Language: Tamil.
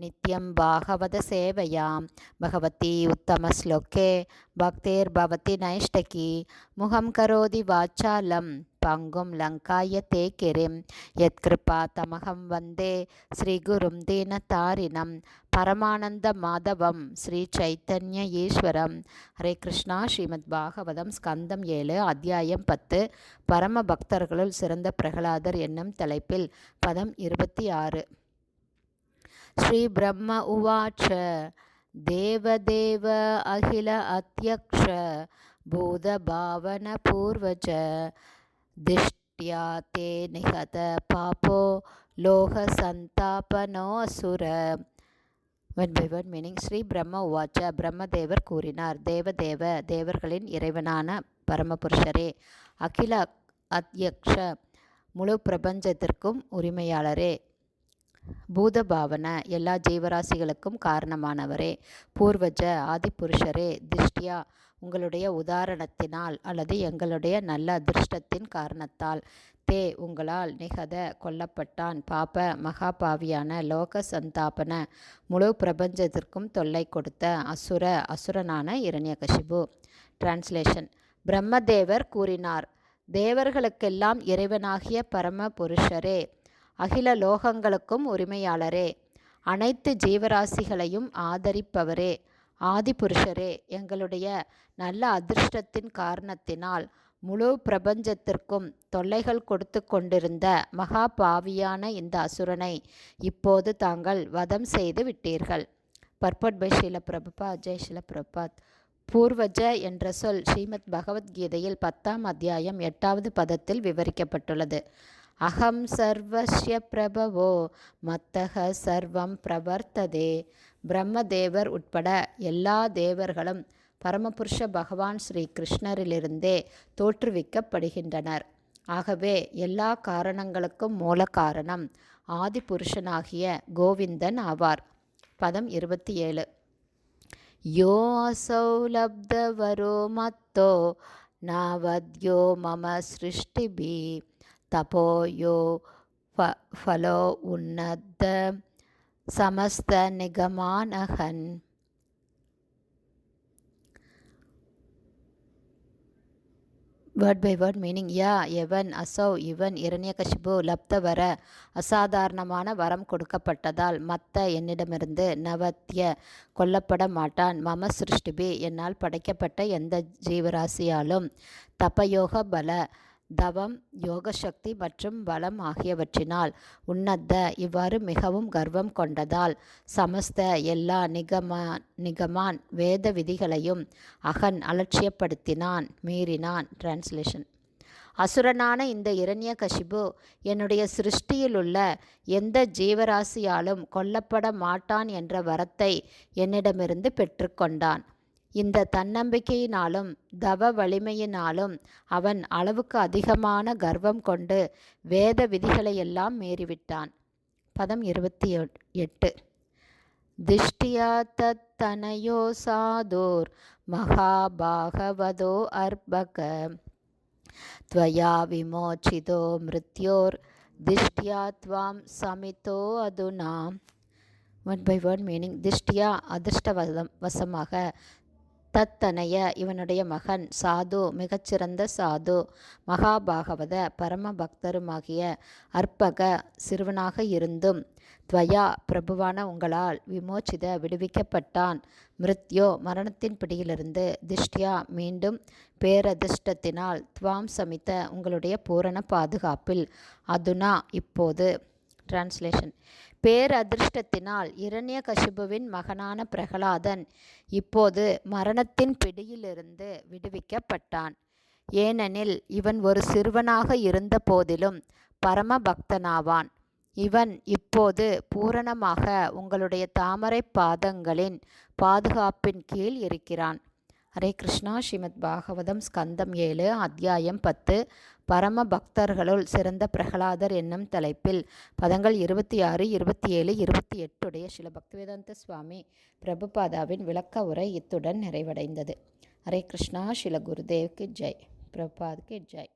நித்யம் பாகவத சேவையாம். பகவதி உத்தமஸ்லோகே பக்தேர்பவதி நைஷ்டகி. முகம் கரோதி வாச்சாலம். பங்கும் லங்காய தே கிரிம் யத்கிருபா தமகம் வந்தே. ஸ்ரீகுரும் தீனதாரிணம் பரமானந்த மாதவம். ஸ்ரீ சைத்தன்ய ஈஸ்வரம். ஹரே கிருஷ்ணா. ஸ்ரீமத் பாகவதம் ஸ்கந்தம் ஏழு அத்தியாயம் பத்து. பரம பக்தர்களுள் சிறந்த பிரகலாதர் என்னும் தலைப்பில் பதம் இருபத்தி ஆறு. ஸ்ரீ பிரம்ம உவாச்ச. தேவதேவ அகில அத்தியக்ஷ பூதபாவன பூர்வஜ. திஷ்ட்யா தே நிகத பாப்போ லோக சந்தாபனோ அசுர one by one meaning Sri Brahma உவாச்ச. பிரம்மதேவர் கூறினார். தேவதேவ தேவர்களின் இறைவனான பரமபுருஷரே. அகில அத்யக்ஷ. முழு பிரபஞ்சத்திற்கும் உரிமையாளரே. பூதபாவன எல்லா ஜீவராசிகளுக்கும் காரணமானவரே. பூர்வஜ ஆதிபுருஷரே திஷ்டியா உங்களுடைய உதாரணத்தினால் அல்லது எங்களுடைய நல்ல அதிர்ஷ்டத்தின் காரணத்தால். தே உங்களால் நிகத கொல்லப்பட்டான் பாப்ப மகாபாவியான லோக சந்தாபன முழு பிரபஞ்சத்திற்கும் தொல்லை கொடுத்த அசுர அசுரனான இரண்யகசிபு. டிரான்ஸ்லேஷன் பிரம்மதேவர் கூறினார் தேவர்களுக்கெல்லாம் இறைவனாகிய பரம புருஷரே அகில லோகங்களுக்கும் உரிமையாளரே. அனைத்து ஜீவராசிகளையும் ஆதரிப்பவரே. ஆதிபுருஷரே எங்களுடைய நல்ல அதிர்ஷ்டத்தின் காரணத்தினால் முழு பிரபஞ்சத்திற்கும் தொல்லைகள் கொடுத்து கொண்டிருந்த மகா பாவியான இந்த அசுரனை இப்போது தாங்கள் வதம் செய்து விட்டீர்கள். பர்பட் பை ஷீல ஜெய் ஷீல பிரபாத். பூர்வஜ என்ற சொல் ஸ்ரீமத் பகவத்கீதையில் பத்தாம் அத்தியாயம் எட்டாவது பதத்தில் விவரிக்கப்பட்டுள்ளது. அகம் சர்வஸ்ய பிரபவோ மத்தக சர்வம் பிரவர்த்ததே. பிரம்மதேவர் உட்பட எல்லா தேவர்களும் பரமபுருஷ பகவான் ஸ்ரீ கிருஷ்ணரிலிருந்தே தோற்றுவிக்கப்படுகின்றனர். ஆகவே எல்லா காரணங்களுக்கும் மூல காரணம் ஆதிபுருஷனாகிய கோவிந்தன் ஆவார். பதம் இருபத்தி ஏழு. யோ அசௌ லப்தவரோ மத்தோ நாவத்யோ மம சிருஷ்டிபி. தபோயோ ஃப ஃபலோ உன்னத சமஸ்த நிகமானகன். வேர்ட் பை வேர்ட் மீனிங் யா எவன் அசௌ இவன் இரண்யகசிபு லப்த வர அசாதாரணமான வரம் கொடுக்கப்பட்டதால் மத்த என்னிடமிருந்து நவத்திய கொல்லப்பட மாட்டான். மம சிருஷ்டிபி என்னால் படைக்கப்பட்ட எந்த ஜீவராசியாலும் தபயோக பல தவம் யோகசக்தி மற்றும் பலம் ஆகியவற்றினால் உன்னத்த இவ்வாறு மிகவும் கர்வம் கொண்டதால் சமஸ்த எல்லா நிகமான் நிகமான் வேத விதிகளையும் அகன் அலட்சியப்படுத்தினான் மீறினான். டிரான்ஸ்லேஷன் அசுரனான இந்த இரண்ய கசிபு என்னுடைய சிருஷ்டியிலுள்ள எந்த ஜீவராசியாலும் கொல்லப்பட மாட்டான் என்ற வரத்தை என்னிடமிருந்து பெற்றுக்கொண்டான். இந்த தன்னம்பிக்கையினாலும் தவ வலிமையினாலும் அவன் அளவுக்கு அதிகமான கர்வம் கொண்டு வேத விதிகளையெல்லாம் மீறிவிட்டான் பதம் இருபத்தி எட்டு திஷ்டியா தத்தனயோ சாதோர் மகாபாகவதோ அர்பக त्वया विमोचितो मृत्योर् दिष्ट्या त्वां समितो अधुना ஒன் பை ஒன் மீனிங் திஷ்டியா அதிர்ஷ்டவசம் வசமாக தத்தனைய இவனுடைய மகன் சாது மிகச்சிறந்த சாது. மகாபாகவத பரம பக்தருமாகிய அற்பக சிறுவனாக இருந்தும் துவயா பிரபுவான உங்களால் விமோச்சித விடுவிக்கப்பட்டான். மிருத்யோ மரணத்தின் பிடியிலிருந்து திஷ்டியா மீண்டும் பேரதிர்ஷ்டத்தினால் துவாம் சமித்த உங்களுடைய பூரண பாதுகாப்பில். அதுனா இப்போது டிரான்ஸ்லேஷன் பேரதிர்ஷ்டத்தினால் இரண்ய கசிபுவின் மகனான பிரகலாதன் இப்போது மரணத்தின் பிடியிலிருந்து விடுவிக்கப்பட்டான். ஏனெனில் இவன் ஒரு சிறுவனாக இருந்த போதிலும் பரம பக்தனாவான் இவன் இப்போது பூரணமாக உங்களுடைய தாமரை பாதங்களின் பாதுகாப்பின் கீழ் இருக்கிறான். ஹரே கிருஷ்ணா. ஸ்ரீமத் பாகவதம் ஸ்கந்தம் ஏழு அத்தியாயம் பத்து. பரம பக்தர்களுள் சிறந்த பிரகலாதர் என்னும் தலைப்பில் பதங்கள் இருபத்தி ஆறு இருபத்தி ஏழு இருபத்தி எட்டுடைய சில பக்திவேதாந்த சுவாமி பிரபுபாதாவின் விளக்க உரை இத்துடன் நிறைவடைந்தது. ஹரே கிருஷ்ணா. ஸ்ரீல குருதேவ்க்கு ஜெய். பிரபாத்க்கு ஜெய்.